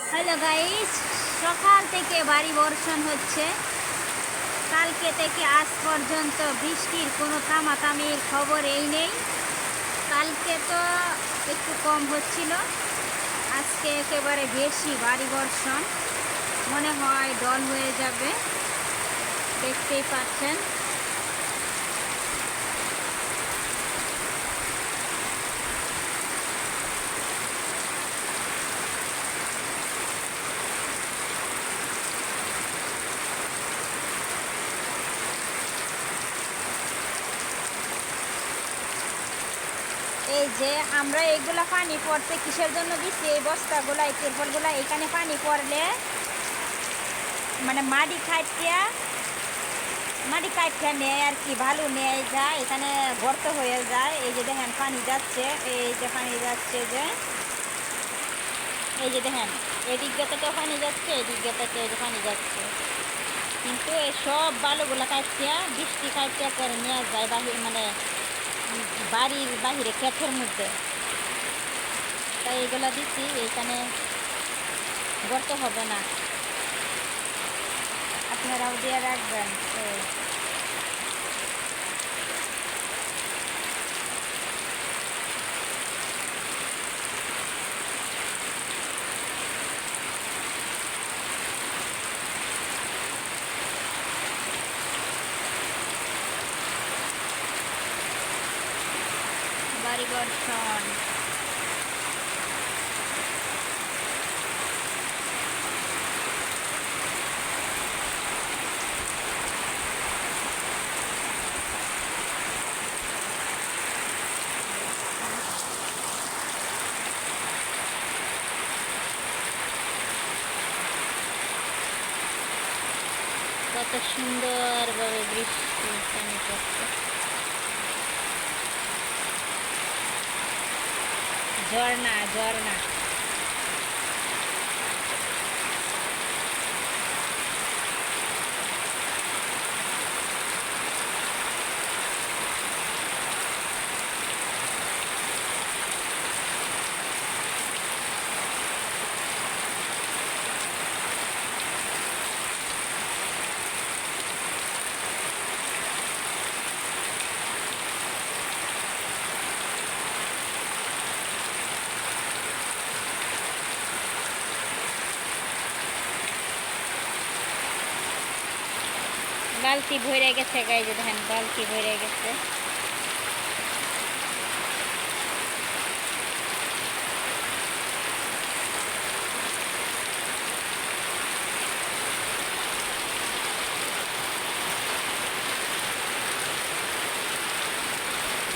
Hello guys, সকাল থেকে বাড়ি বর্ষণ হচ্ছে। কালকে থেকে আজ পর্যন্ত বৃষ্টির কোনো থামাথামির খবর এই নেই। কালকে তো একটু কম হচ্ছিল। আজকে একেবারে বেশি বাড়ি বর্ষণ। মনে হয় ডল হয়ে যাবে। দেখতেই পাচ্ছেন। এই যে আমরা এগুলা পানি পড়তে কিসের জন্য দিচ্ছি? এই বস্তাগুলা, এই তিরপলগুলা এখানে পানি পড়লে মানে মাটি খাইটিয়া মাটি কাটিয়া নেয় আর কি, ভালো নেয় যায়, এখানে গর্ত হয়ে যায়। এই যে দেখেন পানি যাচ্ছে, এই যে পানি যাচ্ছে যে, এই যে দেখেন, এদিক গেতে পানি যাচ্ছে, এদিক গেতে যে পানি যাচ্ছে। কিন্তু এই সব বালুগুলা কাটিয়া বৃষ্টি কাটিয়া করে নিয়ে যায় বাহির মানে বাড়ির বাহিরে ক্ষেতের মধ্যে। তাই এগুলা দিচ্ছি এখানে গড়তে হবে না। আপনারাও দিয়ে রাখবেন তো বাড়ি বর্ষণ কত সুন্দরভাবে বৃষ্টি পানি পড়ছে ઝરણા ઝરણા বালতি ভরে গেছে গাই যে দেখেন বালতি ভরে গেছে।